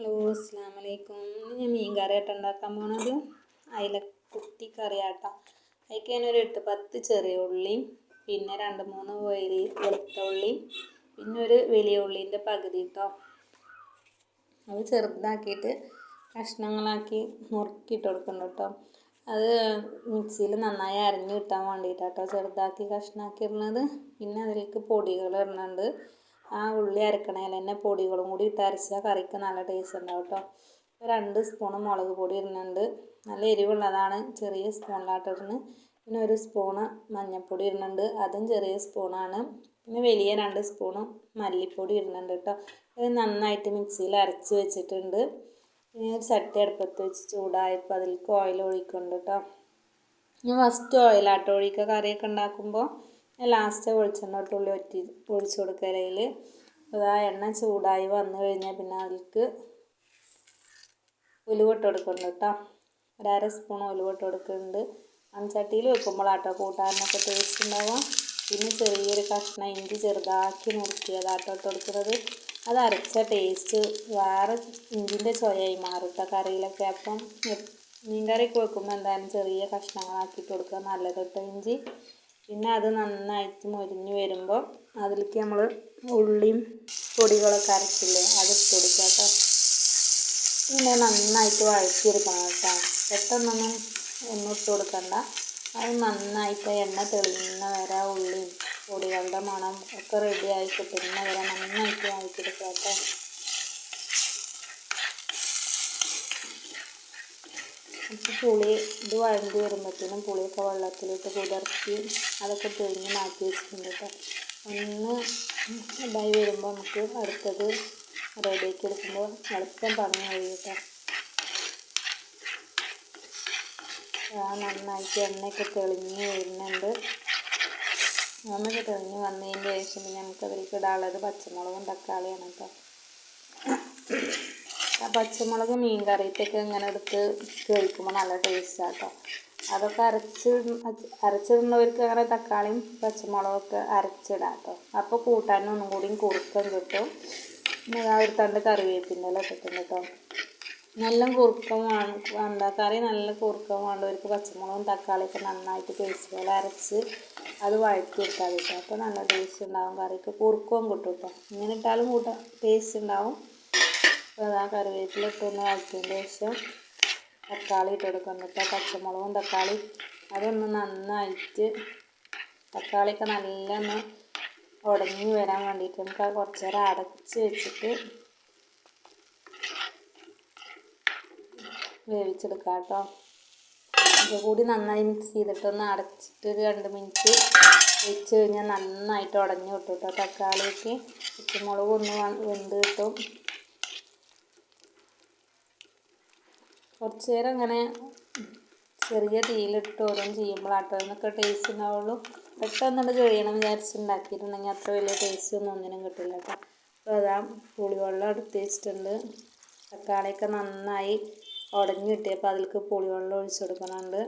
Hello അസ്സാം വലൈക്കും ഞാൻ മീൻ കറി ആയിട്ട് ഉണ്ടാക്കാൻ പോണത് അയില കുത്തി കറി ആട്ടോ അതിലേക്ക് ഞാനൊരു എട്ട് പത്ത് ചെറിയ ഉള്ളിയും പിന്നെ രണ്ട് മൂന്ന് വലിയ വെളുത്ത ഉള്ളിയും പിന്നെ ഒരു വലിയ ഉള്ളീന്റെ പകുതി കേട്ടോ അത് ചെറുതാക്കിയിട്ട് കഷ്ണങ്ങളാക്കി നുറുക്കിയിട്ട് കൊടുക്കണം കേട്ടോ അത് മിക്സിയിൽ നന്നായി അരഞ്ഞു കിട്ടാൻ വേണ്ടിയിട്ടാട്ടോ ചെറുതാക്കി കഷ്ണാക്കി പിന്നെ അതിലേക്ക് പൊടികൾ ഇടുന്നുണ്ട് ആ ഉള്ളി അരക്കണേൽ തന്നെ പൊടികളും കൂടി ഇട്ട് അരച്ചാൽ കറിക്ക് നല്ല ടേസ്റ്റ് ഉണ്ടാവും കേട്ടോ രണ്ട് സ്പൂണ് മുളക് പൊടി ഇടുന്നുണ്ട്. നല്ല എരിവുള്ളതാണ്. ചെറിയ സ്പൂണിലാട്ട് ഇടുന്നത് പിന്നെ ഒരു സ്പൂണ് മഞ്ഞൾപ്പൊടി ഇടുന്നുണ്ട്. അതും ചെറിയ സ്പൂണാണ് പിന്നെ വലിയ രണ്ട് സ്പൂണ് മല്ലിപ്പൊടി ഇടുന്നുണ്ട് കേട്ടോ ഇത് നന്നായിട്ട് മിക്സിയിൽ അരച്ച് വെച്ചിട്ടുണ്ട്. പിന്നെ ഒരു ചട്ടി അടുപ്പത്ത് വെച്ച് ചൂടായപ്പോൾ അതിലേക്ക് ഓയിൽ ഒഴിക്കുന്നുണ്ട് കേട്ടോ ഞാൻ ഫസ്റ്റ് ഓയിലാട്ടോ ഒഴിക്കുക. കറിയൊക്കെ ഉണ്ടാക്കുമ്പോൾ ലാസ്റ്റ് വെളിച്ചെണ്ണ ഇട്ട് ഉള്ളി ഒറ്റി ഒഴിച്ചു കൊടുക്കലയിൽ ആ എണ്ണ ചൂടായി വന്നു കഴിഞ്ഞാൽ പിന്നെ അതിലേക്ക് ഉലുവട്ട് കൊടുക്കുന്നുണ്ട് കേട്ടോ. ഒരു അര സ്പൂൺ ഉലുവട്ട് കൊടുക്കുന്നുണ്ട്. മൺചട്ടിയിൽ വെക്കുമ്പോഴാട്ടോ കൂട്ടാനൊക്കെ ടേസ്റ്റ് ഉണ്ടാവാം പിന്നെ ചെറിയൊരു കഷ്ണം ഇഞ്ചി ചെറുതാക്കി നുറുക്കിയതാട്ടോ ഇട്ട് കൊടുക്കുന്നത്. അത് അരച്ച ടേസ്റ്റ് വേറെ ഇഞ്ചിന്റെ ചൊയായി മാറും കേട്ടോ കറിയിലൊക്കെ. അപ്പം മീൻ കറിയൊക്കെ വെക്കുമ്പോൾ എന്തായാലും ചെറിയ കഷ്ണങ്ങളാക്കിയിട്ട് കൊടുക്കുക നല്ലത് കേട്ടോ ഇഞ്ചി. പിന്നെ അത് നന്നായിട്ട് മൊരിഞ്ഞ് വരുമ്പോൾ അതിലേക്ക് നമ്മൾ ഉള്ളിയും പൊടികളൊക്കെ അരച്ചില്ലേ അത് ഇട്ട് കൊടുക്കുക കേട്ടോ. പിന്നെ നന്നായിട്ട് വഴറ്റിയെടുക്കണം കേട്ടോ. പെട്ടെന്നൊന്നും എണ്ണ ഇട്ട് കൊടുക്കണ്ട. അത് നന്നായിട്ട് എണ്ണ തെളിയുന്ന വരെ ഉള്ളിയും പൊടികളുടെ മണം ഒക്കെ റെഡിയായി കിട്ടുന്ന വരെ നന്നായിട്ട് വഴറ്റിയെടുക്കുക കേട്ടോ. പുളി ഇത് വഴണ്ടി വരുമ്പോഴത്തേനും പുളിയൊക്കെ വെള്ളത്തിലിട്ട് കുതിർത്തി അതൊക്കെ പിഴിഞ്ഞ് മാറ്റി വെച്ചിട്ടുണ്ട് കേട്ടോ. ഒന്ന് ഇതായി വരുമ്പോൾ നമുക്ക് അടുത്തത് റെഡിയാക്കി എടുക്കുമ്പോൾ എളുപ്പം പണി കഴിയും കേട്ടോ നന്നായിട്ട് എണ്ണയൊക്കെ തെളിഞ്ഞ് വരുന്നുണ്ട്. എണ്ണയൊക്കെ തെളിഞ്ഞ് വന്നതിന്റെ ശേഷം പിന്നെ നമുക്കതിലേക്ക് ഇടാനുള്ളത് പച്ചമുളകും തക്കാളിയാണ് കേട്ടോ. പച്ചമുളക് മീൻ കറിയിട്ടൊക്കെ ഇങ്ങനെ എടുത്ത് കഴിക്കുമ്പോൾ നല്ല ടേസ്റ്റാണ് കേട്ടോ അതൊക്കെ അരച്ച് അരച്ചിടുന്നവർക്ക് അങ്ങനെ തക്കാളിയും പച്ചമുളകൊക്കെ അരച്ചിടാം കേട്ടോ അപ്പോൾ കൂട്ടാനും ഒന്നും കൂടിയും കുറുക്കം കിട്ടും. ഒരു തണ്ട് കറിവേപ്പിന്റെ ഇല കിട്ടും കേട്ടോ. നല്ല കുറുക്കം വേണം. എന്താ കറി നല്ല കുറുക്കം വേണ്ടവർക്ക് പച്ചമുളകും തക്കാളിയൊക്കെ നന്നായിട്ട് പേസ്റ്റ് പോലെ അരച്ച് അത് വഴറ്റിയിട്ടാൽ കേട്ടോ. അപ്പോൾ നല്ല ടേസ്റ്റ് ഉണ്ടാവും കറിക്ക്. കുറുക്കവും കിട്ടും കേട്ടോ. ഇങ്ങനെ ഇട്ടാലും കൂട്ടാം ടേസ്റ്റ് ഉണ്ടാവും. അപ്പോൾ ആ കറിവേപ്പില ഇട്ടൊന്ന് വഴറ്റിയതിന് ശേഷം തക്കാളി ഇട്ട് എന്നിട്ട് പച്ചമുളകും തക്കാളി അതൊന്ന് നന്നായിട്ട് തക്കാളിയൊക്കെ നല്ല ഒന്ന് ഉടഞ്ഞു വരാൻ വേണ്ടിയിട്ട് നമുക്ക് അത് കുറച്ച് നേരം അടച്ച് വെച്ചിട്ട് വേവിച്ചെടുക്കാം കേട്ടോ. കൂടി നന്നായി മിക്സ് ചെയ്തിട്ടൊന്ന് അടച്ചിട്ട് ഒരു രണ്ട് മിനിറ്റ് വെച്ച് കഴിഞ്ഞാൽ നന്നായിട്ട് ഉടഞ്ഞു കിട്ടും കേട്ടോ തക്കാളിക്ക്. പച്ചമുളകും ഒന്ന് വെന്ത് കിട്ടും. കുറച്ച് നേരം ഇങ്ങനെ ചെറിയ തീയിലിട്ട് ഓരോന്ന് ചെയ്യുമ്പോഴാട്ടോ എന്നൊക്കെ ടേസ്റ്റ് ഉണ്ടാവുള്ളൂ. പെട്ടെന്നുകൊണ്ട് കഴിയണം വിചാരിച്ചുണ്ടാക്കിയിട്ടുണ്ടെങ്കിൽ അത്ര വലിയ ടേസ്റ്റ് ഒന്നും ഒന്നിനും കിട്ടില്ല കേട്ടോ അപ്പോൾ അതാ പുളിവെള്ളം എടുത്ത് വെച്ചിട്ടുണ്ട്. തക്കാളിയൊക്കെ നന്നായി ഉടഞ്ഞ് കിട്ടിയപ്പോൾ അതിലേക്ക് പുളിവെള്ളം ഒഴിച്ച് കൊടുക്കുന്നുണ്ട്.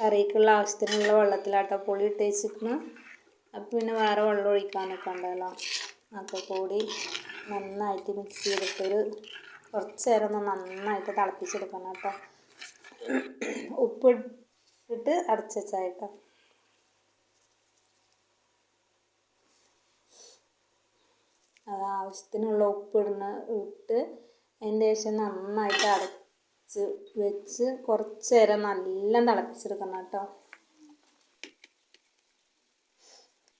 കറിക്കുള്ള ആവശ്യത്തിനുള്ള വെള്ളത്തിലാട്ടോ പുളി ഇട്ട് വെച്ചിരിക്കുന്നു. അപ്പോൾ പിന്നെ വേറെ വെള്ളം ഒഴിക്കാനൊക്കെ ഉണ്ടല്ലോ. അപ്പോൾ കൂടി നന്നായിട്ട് മിക്സ് ചെയ്തിട്ടൊരു കുറച്ച് നേരം ഒന്ന് നന്നായിട്ട് തിളപ്പിച്ചെടുക്കണം കേട്ടോ. ഉപ്പ് ഇട്ട് അടച്ച് വെച്ചാൽ കേട്ടോ. അത് ആവശ്യത്തിനുള്ള ഉപ്പ് ഇടുന്ന ഇട്ട് അതിന്റെ ശേഷം നന്നായിട്ട് അടച്ച് വെച്ച് കുറച്ച് നേരം നല്ല തിളപ്പിച്ചെടുക്കണം കേട്ടോ.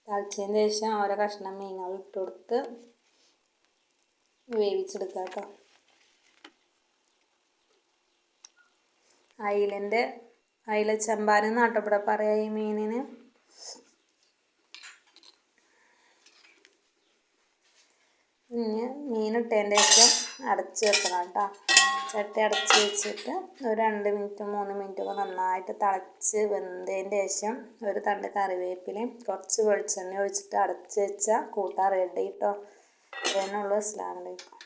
തിളച്ചതിന് ശേഷം ഓരോ കഷ്ണം മീനുകൾ ഇട്ട് കൊടുത്ത് വേവിച്ചെടുക്കാം കേട്ടോ. അയിലന്റെ അയില ചെമ്പാൻ ഇവിടെ പറയാ ഈ മീനിന്. ഇനി മീനിട്ടതിന്റെ ശേഷം അടച്ച് വെക്കണം കേട്ടോ. ചട്ടി അടച്ച് വെച്ചിട്ട് ഒരു രണ്ട് മിനിറ്റ് മൂന്ന് മിനിറ്റ് ഒക്കെ നന്നായിട്ട് തിളച്ച് വെന്തതിന്റെ ശേഷം ഒരു തണ്ട് കറിവേപ്പിലയും കുറച്ച് വെളിച്ചെണ്ണ ഒഴിച്ചിട്ട് അടച്ച് വെച്ചാൽ കൂട്ടാൻ റെഡി കേട്ടോ അതന്നെ ഉള്ളൂ. അസ്ലാമലൈക്കും